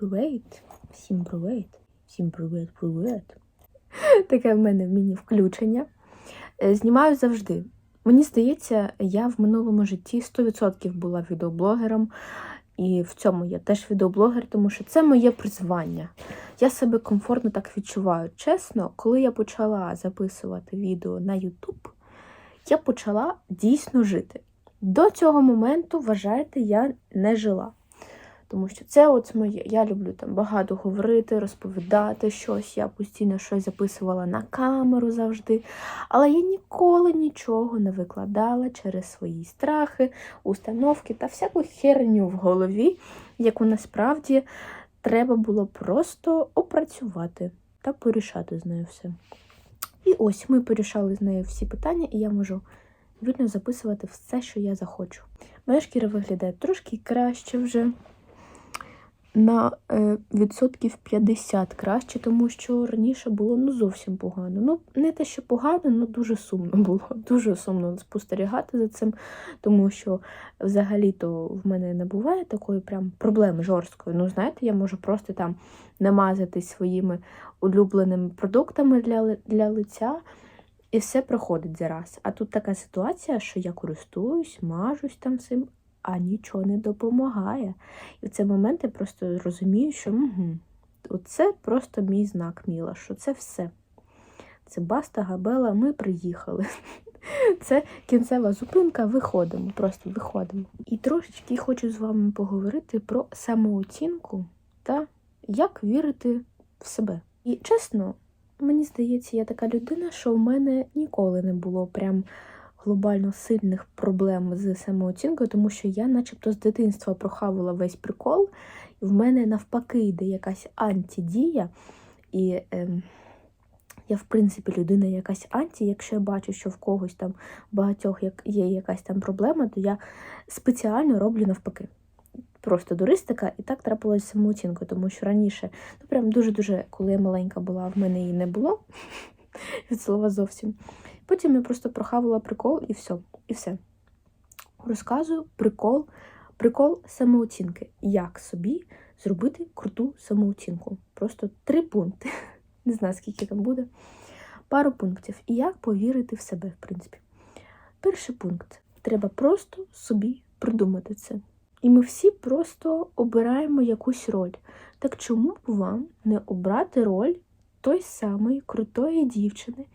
Привіт! Всім привіт! Всім привіт, привіт! Таке в мене міні-включення. Е, Знімаю завжди. Мені здається, я в минулому житті 100% була відеоблогером, і в цьому я теж відеоблогер, тому що це моє призвання. Я себе комфортно так відчуваю. Чесно, коли я почала записувати відео на YouTube, я почала дійсно жити. До цього моменту, вважайте, я не жила. Тому що це от моє. Я люблю там багато говорити, розповідати щось. Я постійно щось записувала на камеру завжди. Але я ніколи нічого не викладала через свої страхи, установки та всяку херню в голові, яку насправді треба було просто опрацювати та порішати з нею все. І ось ми порішали з нею всі питання, і я можу вільно записувати все, що я захочу. Моя шкіра виглядає трошки краще вже на е, відсотків 50 краще, тому що раніше було ну зовсім погано. Ну, не те, що погано, але дуже сумно було. Дуже сумно спостерігати за цим, тому що взагалі-то в мене не буває такої прям проблеми жорсткої. Ну, знаєте, я можу просто там намазатись своїми улюбленими продуктами для, для лиця. І все проходить зараз. А тут така ситуація, що я користуюсь, мажусь там цим, а нічого не допомагає. І в цей момент я просто розумію, що угу, це просто мій знак Міла, що це все. Це Баста, Габела, ми приїхали. Це кінцева зупинка, виходимо, просто виходимо. І трошечки хочу з вами поговорити про самооцінку та як вірити в себе. І чесно, мені здається, я така людина, що в мене ніколи не було прям глобально сильних проблем з самооцінкою, тому що я, начебто, з дитинства прохавала весь прикол, і в мене навпаки йде якась антидія. І ем, я, в принципі, людина якась анті. Якщо я бачу, що в когось там багатьох є якась там проблема, то я спеціально роблю навпаки. Просто дуристика, і так трапилось самооцінкою, тому що раніше, ну прям дуже-дуже, коли я маленька була, в мене її не було від слова зовсім. Потім я просто прохавала прикол і все. І все. Розказую прикол, прикол самооцінки. Як собі зробити круту самооцінку. Просто три пункти. Не знаю, скільки там буде. Пару пунктів. І як повірити в себе, в принципі. Перший пункт. Треба просто собі придумати це. І ми всі просто обираємо якусь роль. Так чому б вам не обрати роль той самої крутої дівчини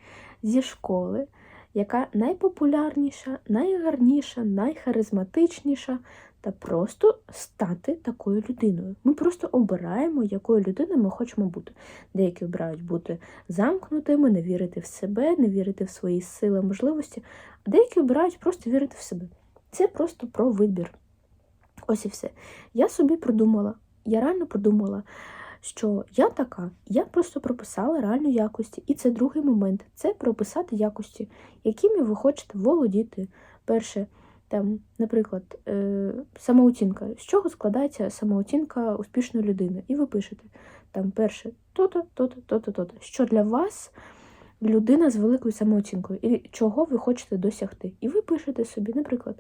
зі школи, яка найпопулярніша, найгарніша, найхаризматичніша, та просто стати такою людиною. Ми просто обираємо, якою людиною ми хочемо бути. Деякі обирають бути замкнутими, не вірити в себе, не вірити в свої сили, можливості, а деякі обирають просто вірити в себе. Це просто про вибір. Ось і все. Я собі придумала, я реально придумала, що я така, я просто прописала реальну якості. І це другий момент це прописати якості, якими ви хочете володіти. Перше, там, наприклад, е, самооцінка. З чого складається самооцінка успішної людини? І ви пишете там перше то-то, то-то, то-то, то-то. Що для вас людина з великою самооцінкою, і чого ви хочете досягти? І ви пишете собі, наприклад,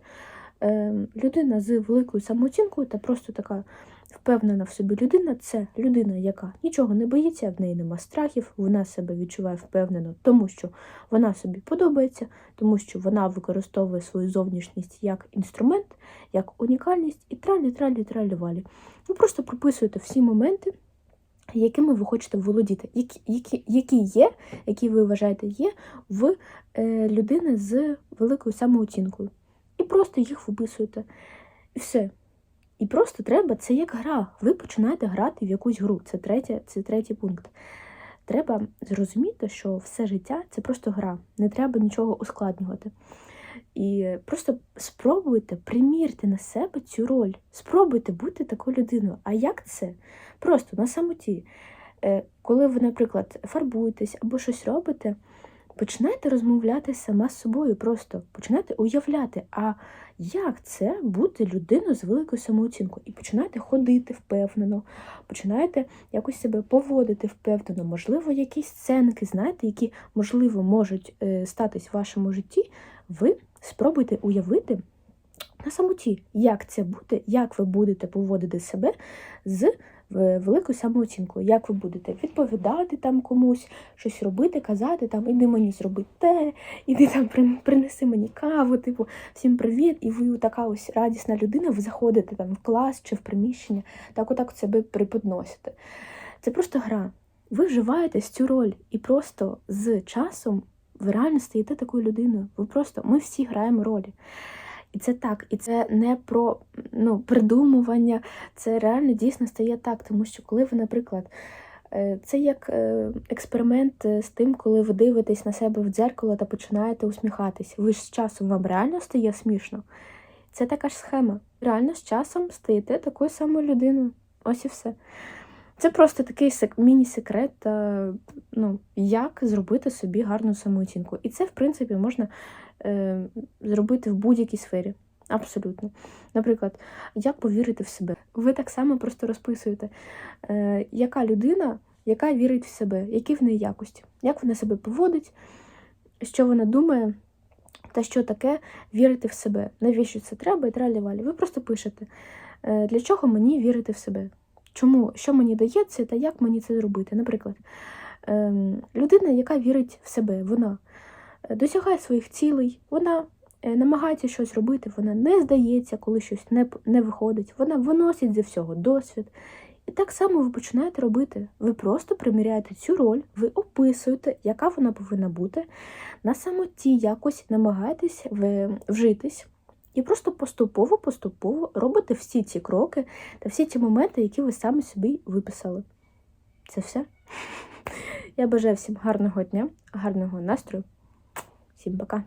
е, людина з великою самооцінкою та просто така впевнена в собі людина це людина, яка нічого не боїться, в неї нема страхів, вона себе відчуває впевнено, тому що вона собі подобається, тому що вона використовує свою зовнішність як інструмент, як унікальність і тралі, тралі, тралі валі. Ви просто прописуєте всі моменти, якими ви хочете володіти, які, які, які є, які ви вважаєте є в е, людини з великою самооцінкою. І просто їх виписуєте. І все. І просто треба, це як гра. Ви починаєте грати в якусь гру. Це третє, це третій пункт. Треба зрозуміти, що все життя це просто гра. Не треба нічого ускладнювати. І просто спробуйте, примірте на себе цю роль. Спробуйте бути такою людиною. А як це? Просто на самоті. Е, Коли ви, наприклад, фарбуєтесь або щось робите, починайте розмовляти сама з собою. Просто починайте уявляти, а як це бути людиною з великою самооцінкою. І починайте ходити впевнено, починайте якось себе поводити впевнено. Можливо, якісь сценки, знаєте, які, можливо, можуть е, статись в вашому житті, ви спробуйте уявити на самоті, як це буде, як ви будете поводити себе з велику самооцінку. Як ви будете відповідати там комусь, щось робити, казати, там іди мені зроби те, іди там принеси мені каву, типу, всім привіт, і ви така ось радісна людина, ви заходите там в клас чи в приміщення, так отак себе преподносите. Це просто гра. Ви вживаєтесь цю роль, і просто з часом ви реально стаєте такою людиною. Ви просто ми всі граємо ролі. І це так, і це не про ну, придумування, це реально дійсно стає так. Тому що коли ви, наприклад, е, це як е, експеримент е, з тим, коли ви дивитесь на себе в дзеркало та починаєте усміхатись. Ви ж з часом вам реально стає смішно. Це така ж схема. Реально з часом стаєте такою самою людиною. Ось і все. Це просто такий сек- міні-секрет, е, ну, як зробити собі гарну самооцінку. І це, в принципі, можна е, зробити в будь-якій сфері. Абсолютно. Наприклад, як повірити в себе. Ви так само просто розписуєте, е, яка людина, яка вірить в себе, які в неї якості, як вона себе поводить, що вона думає, та що таке вірити в себе. Навіщо це треба і тралі-валі. Ви просто пишете, е, для чого мені вірити в себе. Чому, що мені дається та як мені це зробити? Наприклад, ем, людина, яка вірить в себе, вона е, досягає своїх цілей, вона е, намагається щось робити, вона не здається, коли щось не, не виходить, вона виносить зі всього досвід. І так само ви починаєте робити. Ви просто приміряєте цю роль, ви описуєте, яка вона повинна бути, на самоті якось намагаєтесь вжитись. І просто поступово-поступово робите всі ці кроки та всі ті моменти, які ви самі собі виписали. Це все. Я бажаю всім гарного дня, гарного настрою. Всім пока.